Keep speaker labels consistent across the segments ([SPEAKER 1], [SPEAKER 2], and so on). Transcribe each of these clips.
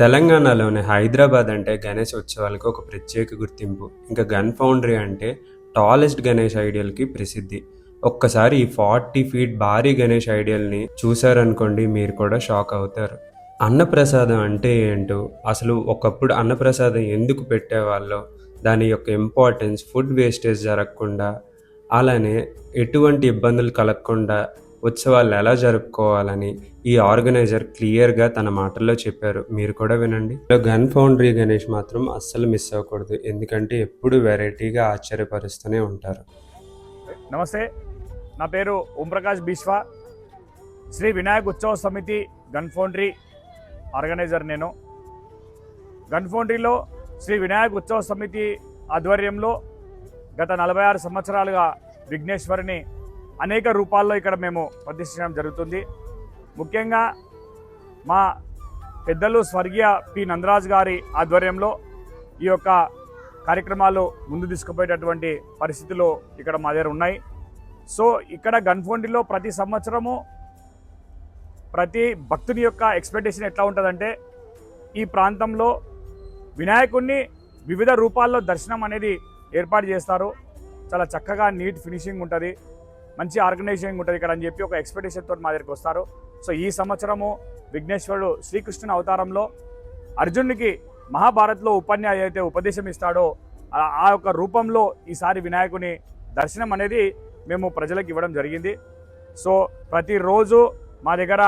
[SPEAKER 1] తెలంగాణలోని హైదరాబాద్ అంటే గణేష్ ఉత్సవాలకు ఒక ప్రత్యేక గుర్తింపు. ఇంకా గన్ ఫౌండరీ అంటే టాలెస్ట్ గణేష్ ఐడియల్కి ప్రసిద్ధి. ఒక్కసారి ఈ ఫార్టీ ఫీట్ భారీ గణేష్ ఐడియల్ని చూశారనుకోండి మీరు కూడా షాక్ అవుతారు. అన్నప్రసాదం అంటే ఏంటో అసలు ఒకప్పుడు అన్నప్రసాదం ఎందుకు పెట్టేవాళ్ళో దాని యొక్క ఇంపార్టెన్స్ ఫుడ్ వేస్టేజ్ జరగకుండా అలానే ఎటువంటి ఇబ్బందులు కలగకుండా ఉత్సవాలు ఎలా జరుపుకోవాలని ఈ ఆర్గనైజర్ క్లియర్గా తన మాటల్లో చెప్పారు. మీరు కూడా వినండి. గన్ ఫౌండరీ గణేష్ మాత్రం అస్సలు మిస్ అవ్వకూడదు. ఎందుకంటే ఎప్పుడు వెరైటీగా ఆశ్చర్యపరుస్తూనే ఉంటారు.
[SPEAKER 2] నమస్తే. నా పేరు Om Prakash Biswa. Shri Vinayak Utsav Samiti gun foundry organizer నేను. గన్ ఫౌండరీలో శ్రీ వినాయక్ ఉత్సవ సమితి ఆధ్వర్యంలో గత నలభై ఆరు సంవత్సరాలుగా విఘ్నేశ్వరిని అనేక రూపాల్లో ఇక్కడ మేము ప్రతిష్ఠించడం జరుగుతుంది. ముఖ్యంగా మా పెద్దలు స్వర్గీయ పి. నందరాజ్ గారి ఆధ్వర్యంలో ఈ యొక్క కార్యక్రమాలు ముందు తీసుకుపోయేటటువంటి పరిస్థితులు ఇక్కడ మా దగ్గర ఉన్నాయి. సో ఇక్కడ గన్ఫోండిలో ప్రతి సంవత్సరము ప్రతి భక్తుని యొక్క ఎక్స్పెక్టేషన్ ఎట్లా ఉంటుందంటే ఈ ప్రాంతంలో వినాయకుడిని వివిధ రూపాల్లో దర్శనం అనేది ఏర్పాటు చేస్తారు. చాలా చక్కగా నీట్ ఫినిషింగ్ ఉంటుంది. మంచి ఆర్గనైజేషన్ ఉంటుంది ఇక్కడ అని చెప్పి ఒక ఎక్స్పెక్టేషన్తో మా దగ్గరికి వస్తారు. సో ఈ సంవత్సరము విఘ్నేశ్వరుడు శ్రీకృష్ణుని అవతారంలో అర్జునుడికి మహాభారత్లో ఉపన్యాసం అయితే ఉపదేశం ఇస్తాడో ఆ- యొక్క రూపంలో ఈసారి వినాయకుని దర్శనం అనేది మేము ప్రజలకు ఇవ్వడం జరిగింది. సో ప్రతిరోజు మా దగ్గర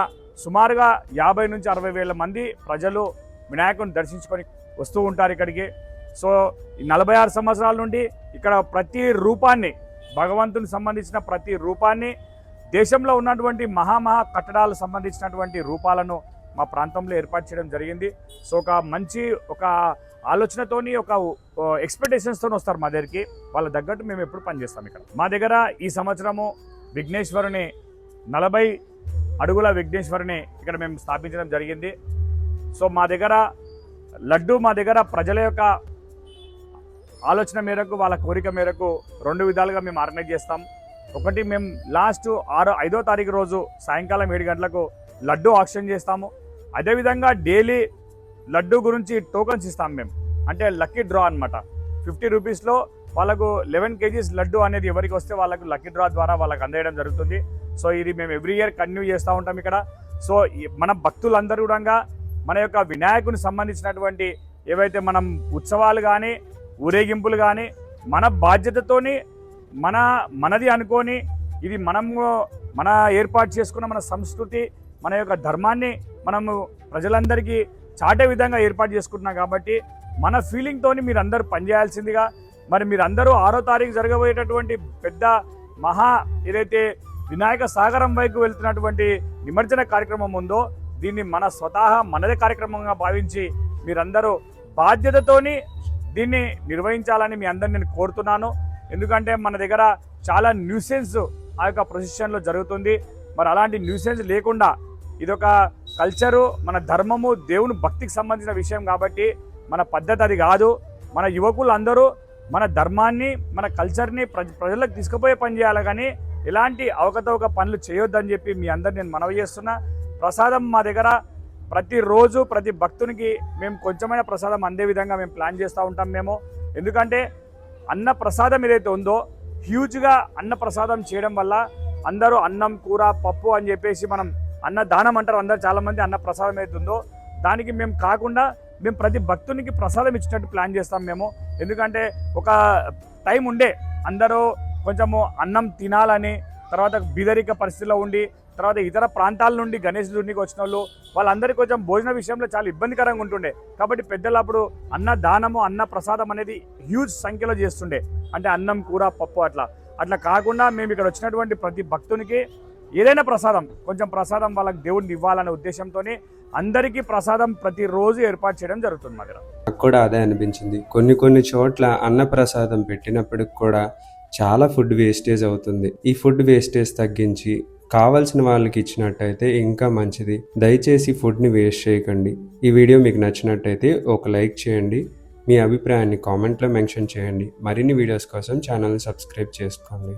[SPEAKER 2] సుమారుగా యాభై నుంచి అరవై వేల మంది ప్రజలు వినాయకుని దర్శించుకొని వస్తూ ఉంటారు ఇక్కడికి. సో ఈ నలభై ఆరు సంవత్సరాల నుండి ఇక్కడ ప్రతి రూపాన్ని భగవంతుని సంబంధించిన ప్రతి రూపాన్ని దేశంలో ఉన్నటువంటి మహామహా కట్టడాలకు సంబంధించినటువంటి రూపాలను మా ప్రాంతంలో ఏర్పాటు చేయడం జరిగింది. సో ఒక మంచి ఒక ఆలోచనతోని ఒక ఎక్స్పెక్టేషన్స్తో వస్తారు మా దగ్గరికి. వాళ్ళ తగ్గట్టు మేము ఎప్పుడు పనిచేస్తాం ఇక్కడ. మా దగ్గర ఈ సంవత్సరము విఘ్నేశ్వరుని నలభై అడుగుల విఘ్నేశ్వరుని ఇక్కడ మేము స్థాపించడం జరిగింది. సో మా దగ్గర లడ్డు మా దగ్గర ప్రజల యొక్క ఆలోచన మేరకు వాళ్ళ కోరిక మేరకు రెండు విధాలుగా మేము ఆర్గనైజ్ చేస్తాం. ఒకటి మేము లాస్ట్ ఆరో ఐదో తారీఖు రోజు సాయంకాలం ఏడు గంటలకు లడ్డు ఆక్షన్ చేస్తాము. అదేవిధంగా డైలీ లడ్డు గురించి టోకన్స్ ఇస్తాం మేము. అంటే లక్కీ డ్రా అన్నమాట. ఫిఫ్టీ రూపీస్లో వాళ్ళకు లెవెన్ కేజీస్ లడ్డు అనేది ఎవరికి వస్తే వాళ్ళకు లక్కీ డ్రా ద్వారా వాళ్ళకి అందేయడం జరుగుతుంది. సో ఇది మేము ఎవ్రీ ఇయర్ కంటిన్యూ చేస్తూ ఉంటాం ఇక్కడ. సో మన భక్తులందరూ కూడా మన యొక్క వినాయకుని సంబంధించినటువంటి ఏవైతే మనం ఉత్సవాలు కానీ ఊరేగింపులు కానీ మన బాధ్యతతోని మన మనది అనుకొని ఇది మనము మన ఏర్పాటు చేసుకున్న మన సంస్కృతి మన యొక్క ధర్మాన్ని మనము ప్రజలందరికీ చాటే విధంగా ఏర్పాటు చేసుకుంటున్నాం కాబట్టి మన ఫీలింగ్తోని మీరు అందరూ పనిచేయాల్సిందిగా మరి మీరందరూ ఆరో తారీఖు జరగబోయేటటువంటి పెద్ద మహా ఏదైతే వినాయక సాగరం వైపు వెళ్తున్నటువంటి నిమజ్జన కార్యక్రమం ఉందో దీన్ని మన స్వతహా మనదే కార్యక్రమంగా భావించి మీరందరూ బాధ్యతతోని దీన్ని నిర్వహించాలని మీ అందరిని నేను కోరుతున్నాను. ఎందుకంటే మన దగ్గర చాలా న్యూసెన్స్ ఆ యొక్క ప్రొసెషన్లో జరుగుతుంది. మరి అలాంటి న్యూసెన్స్ లేకుండా ఇదొక కల్చరు మన ధర్మము దేవుని భక్తికి సంబంధించిన విషయం కాబట్టి మన పద్ధతి అది కాదు. మన యువకులు అందరూ మన ధర్మాన్ని మన కల్చర్ని ప్రజ ప్రజలకు తీసుకుపోయే పని చేయాలి కానీ ఎలాంటి అవకతవక పనులు చేయొద్దని చెప్పి మీ అందరు నేను మనవి చేస్తున్నా. ప్రసాదం మా దగ్గర ప్రతిరోజు ప్రతి భక్తునికి మేము కొంచెమైన ప్రసాదం అందే విధంగా మేము ప్లాన్ చేస్తూ ఉంటాం మేము. ఎందుకంటే అన్న ప్రసాదం ఏదైతే ఉందో హ్యూజ్గా అన్న ప్రసాదం చేయడం వల్ల అందరూ అన్నం కూర పప్పు అని చెప్పేసి మనం అన్న దానం అంటారు అందరు చాలామంది అన్న ప్రసాదం ఏదైతే ఉందో దానికి మేము కాకుండా మేము ప్రతి భక్తునికి ప్రసాదం ఇచ్చినట్టు ప్లాన్ చేస్తాం మేము. ఎందుకంటే ఒక టైం ఉండే అందరూ కొంచెము అన్నం తినాలని తర్వాత బీదరిక పరిస్థితిలో ఉండి తర్వాత ఇతర ప్రాంతాల నుండి గణేష్ దుర్నికి వచ్చిన వాళ్ళు వాళ్ళందరికీ కొంచెం భోజన విషయంలో చాలా ఇబ్బందికరంగా ఉంటుండే. కాబట్టి పెద్దలు అప్పుడు అన్న దానము అన్న ప్రసాదం అనేది హ్యూజ్ సంఖ్యలో చేస్తుండే. అంటే అన్నం కూర పప్పు అట్లా. అట్లా కాకుండా మేము ఇక్కడ వచ్చినటువంటి ప్రతి భక్తునికి ఏదైనా ప్రసాదం కొంచెం ప్రసాదం వాళ్ళకి దేవుడిని ఇవ్వాలనే ఉద్దేశంతో అందరికీ ప్రసాదం ప్రతిరోజు ఏర్పాటు చేయడం జరుగుతుంది మా దగ్గర.
[SPEAKER 1] నాకు కూడా అదే అనిపించింది. కొన్ని కొన్ని చోట్ల అన్న ప్రసాదం పెట్టినప్పటికి కూడా చాలా ఫుడ్ వేస్టేజ్ అవుతుంది. ఈ ఫుడ్ వేస్టేజ్ తగ్గించి కావాల్సిన వాళ్ళకి ఇచ్చినట్టయితే ఇంకా మంచిది. దయచేసి ఫుడ్ని వేస్ట్ చేయకండి. ఈ వీడియో మీకు నచ్చినట్టయితే ఒక లైక్ చేయండి. మీ అభిప్రాయాన్ని కామెంట్లో మెన్షన్ చేయండి. మరిన్ని వీడియోస్ కోసం ఛానల్ని సబ్స్క్రైబ్ చేసుకోండి.